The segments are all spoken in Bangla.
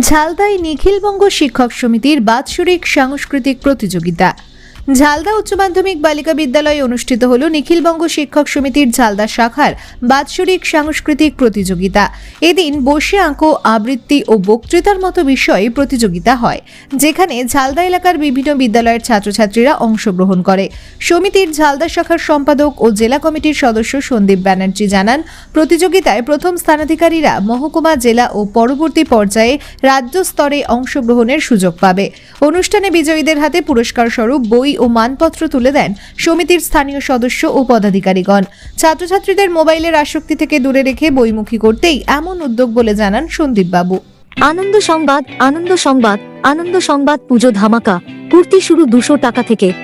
ঝালদায় নিখিলবঙ্গ শিক্ষক সমিতির বাৎসরিক সাংস্কৃতিক প্রতিযোগিতা। ঝালদা উচ্চ মাধ্যমিক বালিকা বিদ্যালয়ে অনুষ্ঠিত হল নিখিলবঙ্গ শিক্ষক সমিতির ঝালদা শাখার বাৎসরিক সাংস্কৃতিক প্রতিযোগিতা। এদিন বসে আঁকো আবৃত্তি ও বক্তৃতার মতো বিষয়ে প্রতিযোগিতা হয়, যেখানে ঝালদা এলাকার বিভিন্ন বিদ্যালয়ের ছাত্রছাত্রীরা অংশগ্রহণ করে। সমিতির ঝালদা শাখার সম্পাদক ও জেলা কমিটির সদস্য সন্দীপ ব্যানার্জি জানান, প্রতিযোগিতায় প্রথম স্থানাধিকারীরা মহকুমা, জেলা ও পরবর্তী পর্যায়ে রাজ্য স্তরে অংশগ্রহণের সুযোগ পাবে। অনুষ্ঠানে বিজয়ীদের হাতে পুরস্কার স্বরূপ বই ও মানপত্র তুলে দেন সমিতির স্থানীয় সদস্য ও পদাধিকারীগণ। ছাত্রছাত্রীদের মোবাইলের আসক্তি থেকে দূরে রেখে বইমুখী করতেই এমন উদ্যোগ বলে জানান সন্দীপ বাবু আনন্দ সংবাদ আনন্দ সংবাদ আনন্দ সংবাদ পুজো ধামাকা। কুর্তি শুরু দুশো টাকা থেকে।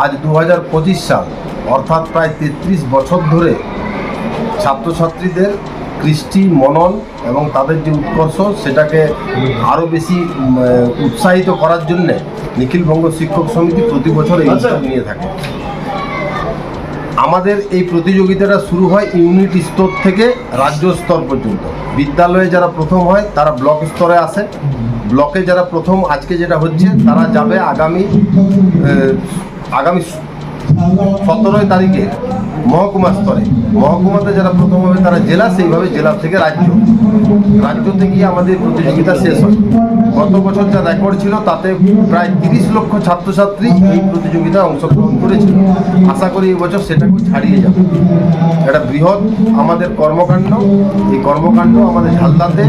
আজ দু হাজার পঁচিশ সাল অর্থাৎ প্রায় তেত্রিশ বছর ধরে ছাত্রছাত্রীদের কৃষ্টি মনন এবং তাদের যে উৎকর্ষ সেটাকে আরও বেশি উৎসাহিত করার জন্যে নিখিলবঙ্গ শিক্ষক সমিতি প্রতি বছর এই উদ্যোগ নিয়ে থাকে। আমাদের এই প্রতিযোগিতাটা শুরু হয় ইউনিট স্তর থেকে রাজ্য স্তর পর্যন্ত। বিদ্যালয়ে যারা প্রথম হয় তারা ব্লক স্তরে আসে। ব্লকে যারা প্রথম আজকে যেটা হচ্ছে তারা যাবে আগামী আগামী সতেরোই তারিখে মহকুমা স্তরে, মহকুমাতে যারা প্রথম হবে, তারা জেলা সেইভাবে জেলা থেকে রাজ্য রাজ্য থেকে আমাদের প্রতিযোগিতা শেষ হয়। গত বছর যা রেকর্ড ছিল, তাতে প্রায় তিরিশ লক্ষ ছাত্রছাত্রী এই প্রতিযোগিতায় অংশগ্রহণ করেছিল। আশা করি এই বছর সেটাকে ছাড়িয়ে যাবে। এটা বৃহৎ আমাদের কর্মকাণ্ড, এই কর্মকাণ্ড আমাদের ঝালদাতে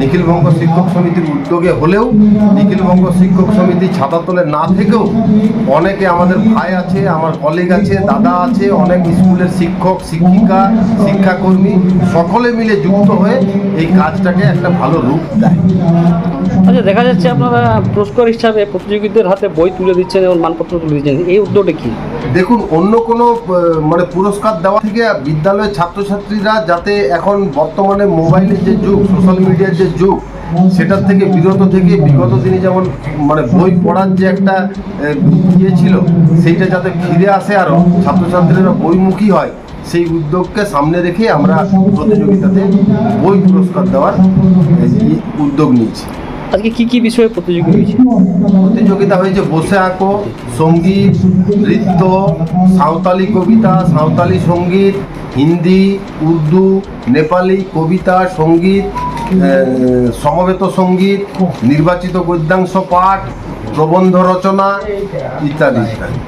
নিখিলবঙ্গ শিক্ষক সমিতির উদ্যোগে হলেও, নিখিলবঙ্গ শিক্ষক সমিতি ছাতা তোলে না থেকেও অনেকে আমাদের ভাই আছে, আমার কলিগ আছে, দাদা আছে, অনেক স্কুলের শিক্ষক, শিক্ষিকা, শিক্ষাকর্মী, সকলে মিলে যুক্ত হয়ে এই কাজটাকে একটা ভালো রূপ দেয়। আচ্ছা দেখা যাচ্ছে আপনারা পুরস্কার হিসাবে প্রতিযোগীদের হাতে বই তুলে দিচ্ছেন এবং মানপত্র তুলে দিচ্ছেন। এই উদ্যোগটা কি? দেখুন, অন্য কোনো মানে পুরস্কার দেওয়া থেকে বিদ্যালয়ের ছাত্রছাত্রীরা যাতে এখন বর্তমানে মোবাইলের যে যুগ, সোশ্যাল মিডিয়ার যে যুগ, সেটার থেকে বিরত থেকে বিগত দিনে যেমন মানে বই পড়ার যে একটা ইয়ে ছিল, সেইটা যাতে ফিরে আসে আরও ছাত্রছাত্রীরা বইমুখী হয়, সেই উদ্যোগকে সামনে রেখে আমরা প্রতিযোগিতাতে বই পুরস্কার দেওয়ার উদ্যোগ নিয়েছি। আজকে কি কি বিষয়ে প্রতিযোগিতা হয়েছে? প্রতিযোগিতা হয়েছে বসে আঁকো সংগীত, নৃত্য, সাঁওতালি কবিতা, সাঁওতালি সংগীত, হিন্দি, উর্দু, নেপালি কবিতা, সংগীত সমবেত সংগীত, নির্বাচিত গদ্যাংশ পাঠ, প্রবন্ধ রচনা, ইত্যাদি ইত্যাদি।